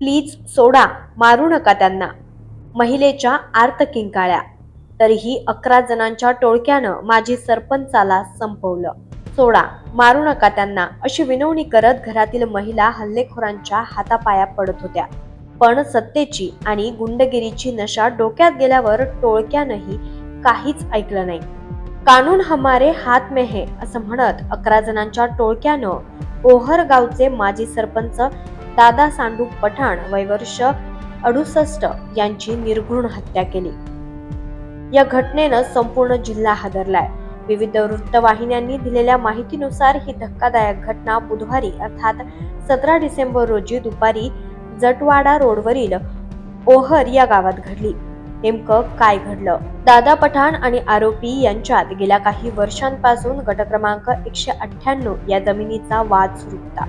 Please सोडा मारू नका त्यांना. महिलेच्या आर्त किंकाळ्या. तरीही अकरा जणांच्या टोळक्यानं माजी सरपंचाला संपवलं. सोडा मारू नका त्यांना अशी विनवणी करत घरातील महिला हल्लेखोरांच्या हातापाया पडत होत्या. पण सत्तेची आणि गुंडगिरीची नशा डोक्यात गेल्यावर टोळक्यानंही काहीच ऐकलं नाही. कानून हमारे हात मे हे असं म्हणत अकरा जणांच्या टोळक्यानं ओहर गावचे माजी सरपंच दादा सांडू पठाण वयवर्ष अडुसष्ट यांची निर्घृण हत्या केली. या घटनेनं संपूर्ण जिल्हा हादरलाय. विविध वृत्तवाहिन्यांनी दिलेल्या माहितीनुसार ही धक्कादायक घटना बुधवारी अर्थात सतरा डिसेंबर रोजी दुपारी जटवाडा रोडवरील ओहर या गावात घडली. नेमकं काय घडलं? दादा पठाण आणि आरोपी यांच्यात गेल्या काही वर्षांपासून गट क्रमांक एकशे अठ्ठ्याण्णव या जमिनीचा वाद सुरू होता.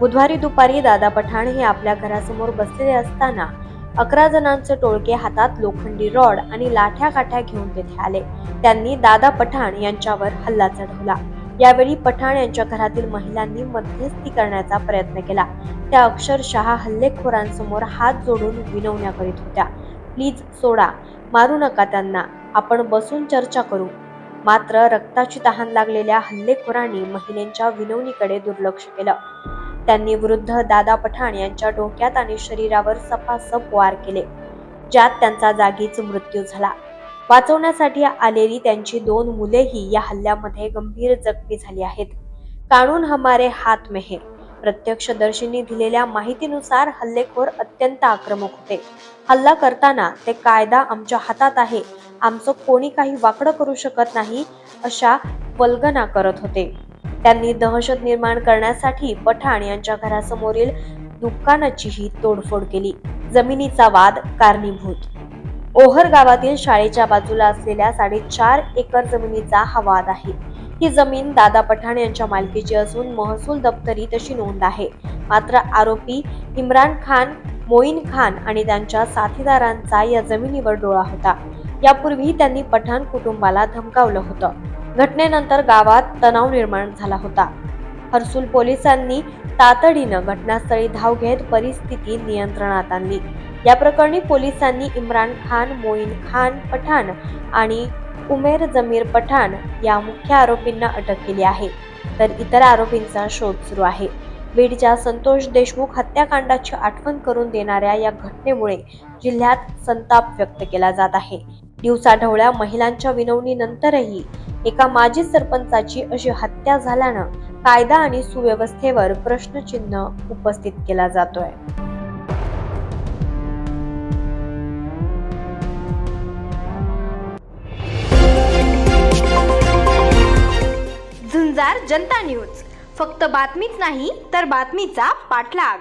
बुधवारी दुपारी दादा पठाण हे आपल्या घरासमोर बसलेले असताना अकरा जणांचे टोळके हातात लोखंडी रॉड आणि लाठ्या काठ्या घेऊन तेथे आले. त्यांनी दादा पठाण यांच्यावर हल्ला चढवला. यावेळी पठाण यांच्या घरातील महिलांनी मध्यस्थी करण्याचा प्रयत्न केला. त्या अक्षरशः हल्लेखोरांसमोर हात जोडून विनवण्या करीत होत्या. प्लीज सोडा मारू नका त्यांना आपण बसून चर्चा करू. मात्र रक्ताची तहान लागलेल्या हल्लेखोरांनी महिलेंच्या विनवणीकडे दुर्लक्ष केलं. त्यांनी वृद्ध दादा पठाण यांच्या डोक्यात आणि शरीरावर सपासप वार केले ज्यात त्यांचा जागीच मृत्यू झाला. वाचवण्यासाठी आलेली त्यांची दोन मुलेही या हल्ल्यामध्ये गंभीर जखमी झाली आहेत. कानून हमारे हात में है. प्रत्यक्षदर्शींनी दिलेल्या माहितीनुसार हल्लेखोर अत्यंत आक्रमक होते. हल्ला करताना ते कायदा आमच्या हातात आहे. आमचं कोणी काही वाकडं करू शकत नाही अशा वल्गना करत होते. त्यांनी दहशत निर्माण करण्यासाठी पठाण यांच्या घरासमोरील दुकानाचीही तोडफोड केली. जमिनीचा वाद कारणीभूत. ओहर गावातील शाळेच्या बाजूला असलेल्या साडेचार एकर जमिनीचा हा वाद आहे. ही जमीन दादा पठाण यांच्या मालकीची असून महसूल दप्तरी तशी नोंद आहे. मात्र आरोपी इम्रान खान मोईन खान आणि त्यांच्या साथीदारांचा या जमिनीवर डोळा होता. यापूर्वी त्यांनी पठाण कुटुंबाला धमकावलं होतं. घटनेनंतर गावात तणाव निर्माण झाला होता. हर्सुल पोलिसांनी तातडीनं घटनास्थळी धाव घेत परिस्थिती नियंत्रणात आणली. या प्रकरणी पोलिसांनी इम्रान खान मोईन खान पठाण आणि उमेर जमीर पठाण या मुख्य आरोपींना अटक केली आहे. तर इतर आरोपींचा शोध सुरू आहे. बीडच्या संतोष देशमुख हत्याकांडाची आठवण करून देणाऱ्या या घटनेमुळे जिल्ह्यात संताप व्यक्त केला जात आहे. दिवसाढवळ्या महिलांच्या विनवणीनंतरही एका माजी सरपंचाची अशी हत्या झाल्यानं कायदा आणि सुव्यवस्थेवर प्रश्नचिन्ह उपस्थित केला जातोय. झुंजार जनता न्यूज. फक्त बातमीच नाही तर बातमीचा पाठलाग.